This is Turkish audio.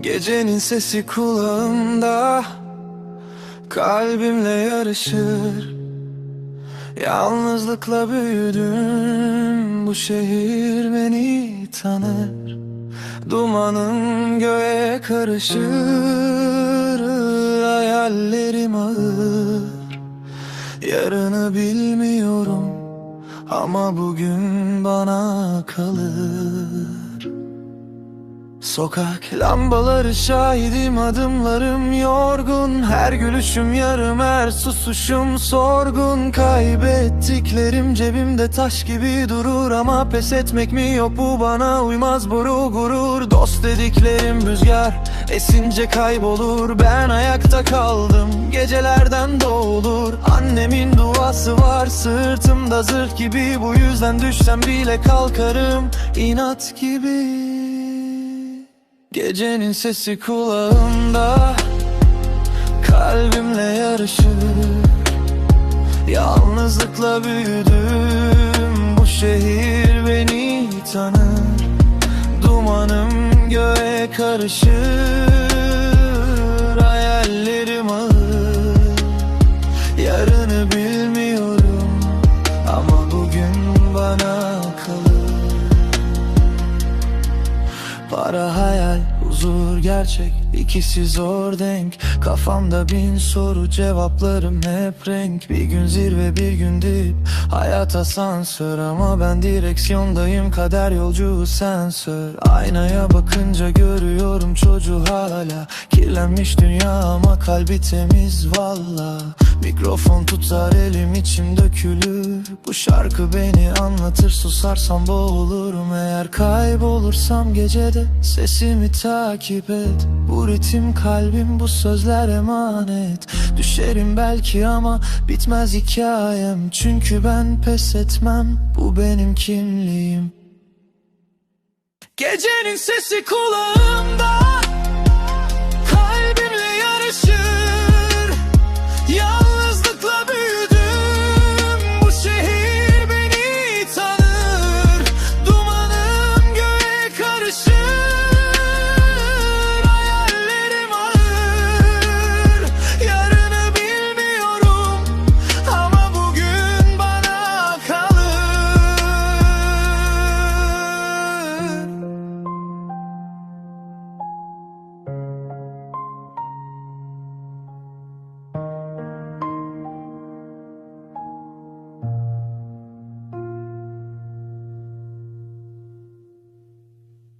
Gecenin sesi kulağımda. Kalbimle yarışır. Yalnızlıkla büyüdüm. Bu şehir beni tanır. Dumanın göğe karışır. Hayallerim ağır. Yarını bilmiyorum Ama bugün bana kalır Sokak lambaları şahidim adımlarım yorgun. Her gülüşüm yarım her susuşum sorgun. Kaybettiklerim cebimde taş gibi durur Ama pes etmek mi yok? Bu bana uymaz buru gurur. Dost dediklerim rüzgar esince kaybolur. Ben ayakta kaldım gecelerden doğulur. Annemin duası var sırtımda zırh gibi. Bu yüzden düşsem bile kalkarım. İnat gibi Gecenin sesi kulağımda Kalbimle yarışır. Yalnızlıkla büyüdüm Bu şehir beni tanır. Dumanım göğe karışır Hayallerim ağır. Yarını bilmiyorum Ama bugün bana Para hayal, huzur gerçek ikisi zor denk. Kafamda bin soru cevaplarım hep renk. Bir gün zirve bir gün dip. Hayat asansör ama ben direksiyondayım. Kader yolcu sensör. Aynaya bakınca görüyorum çocuğu hala. Kirlenmiş dünya ama kalbi temiz valla. Mikrofon tutar elim içim dökülür Bu şarkı beni anlatır susarsam boğulurum. Eğer kaybolursam gecede sesimi takip et. Bu ritim kalbim bu sözler emanet. Düşerim belki ama bitmez hikayem. Çünkü ben pes etmem bu benim kimliğim. Gecenin sesi kulağımda